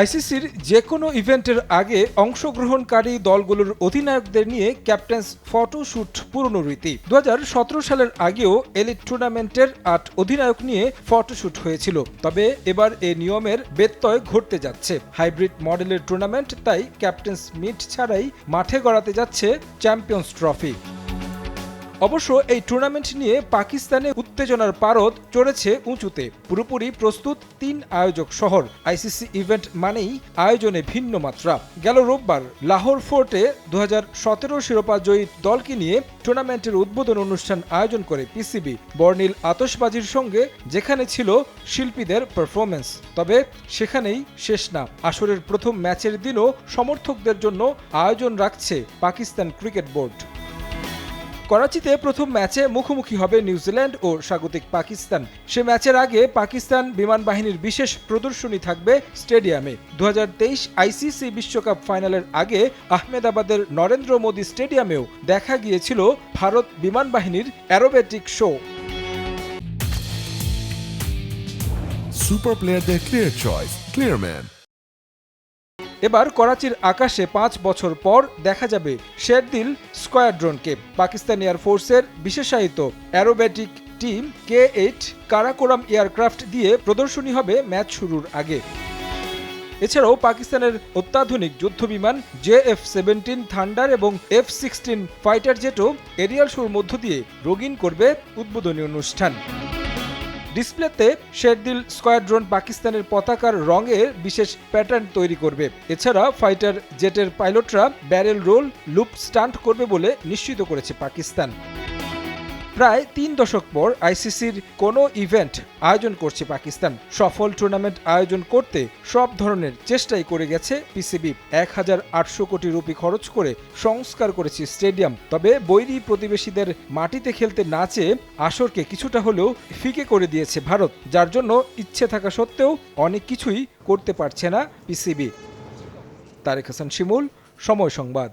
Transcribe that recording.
আইসিসির যে কোনো ইভেন্টের আগে অংশগ্রহণকারী দলগুলোর অধিনায়কদের নিয়ে ক্যাপ্টেন্স ফটোশ্যুট পুরনো রীতি। দু হাজার সতেরো সালের আগেও এলিট টুর্নামেন্টের আট অধিনায়ক নিয়ে ফটোশ্যুট হয়েছিল। তবে এবার এ নিয়মের ব্যত্যয় ঘটতে যাচ্ছে। হাইব্রিড মডেলের টুর্নামেন্ট তাই ক্যাপ্টেন্স মিট ছাড়াই মাঠে গড়াতে যাচ্ছে চ্যাম্পিয়ন্স ট্রফি। অবশ্য এই টুর্নামেন্ট নিয়ে পাকিস্তানে উত্তেজনার পারদ চড়েছে উঁচুতে। পুরোপুরি প্রস্তুত তিন আয়োজক শহর। আইসিসি ইভেন্ট মানেই আয়োজনে ভিন্ন মাত্রা। গেল রোববার লাহোর ফোর্টে দু হাজার সতেরো শিরোপা জয়ী দলকে নিয়ে টুর্নামেন্টের উদ্বোধন অনুষ্ঠান আয়োজন করে পিসিবি বর্ণিল আতশবাজির সঙ্গে যেখানে ছিল শিল্পীদের পারফরমেন্স তবে সেখানেই শেষ না। আসরের প্রথম ম্যাচের দিনও সমর্থকদের জন্য আয়োজন রাখছে পাকিস্তান ক্রিকেট বোর্ড। করাচিতে প্রথম ম্যাচে মুখোমুখি হবে নিউজিল্যান্ড ও স্বাগতিক পাকিস্তান। সে ম্যাচের আগে পাকিস্তান বিমান বাহিনীর বিশেষ প্রদর্শনী থাকবে স্টেডিয়ামে। দু আইসিসি বিশ্বকাপ ফাইনালের আগে আহমেদাবাদের নরেন্দ্র মোদী স্টেডিয়ামেও দেখা গিয়েছিল ভারত বিমান বাহিনীর অ্যারোবেটিক শো। সুপার প্লেয়ারদের ক্লিয়ার চয়েস ক্লিয়ারম্যান এবার করাচির আকাশে পাঁচ বছর পর দেখা যাবে শেরদিল স্কোয়াড্রনকে। পাকিস্তান এয়ারফোর্সের বিশেষায়িত aerobatic team K eight Karakoram aircraft দিয়ে প্রদর্শনী হবে ম্যাচ শুরুর আগে। এছাড়াও পাকিস্তানের অত্যাধুনিক যুদ্ধবিমান জে এফ সেভেন্টিন থান্ডার এবং এফ সিক্সটিন ফাইটার জেটও এরিয়াল শোর মধ্য দিয়ে রঙিন করবে উদ্বোধনী অনুষ্ঠান। ডিসপ্লেতে শেরদিল স্কোয়াড্রন পাকিস্তানের পতাকার রঙের বিশেষ প্যাটার্ন তৈরি করবে। এছাড়া ফাইটার জেটের পাইলটরা ব্যারেল রোল লুপ স্টান্ট করবে বলে নিশ্চিত করেছে পাকিস্তান। প্রায় তিন দশক পর আইসিসির কোনো ইভেন্ট আয়োজন করছে পাকিস্তান। সফল টুর্নামেন্ট আয়োজন করতে সব ধরনের চেষ্টাই করে গেছে পিসিবি। এক হাজার আটশো কোটি রুপি খরচ করে সংস্কার করেছে স্টেডিয়াম। তবে বৈরী প্রতিবেশীদের মাটিতে খেলতে না চেয়ে আসরকে কিছুটা হলেও ফিকে করে দিয়েছে ভারত, যার জন্য ইচ্ছে থাকা সত্ত্বেও অনেক কিছুই করতে পারছে না পিসিবি। তারেক হাসান শিমুল, সময় সংবাদ।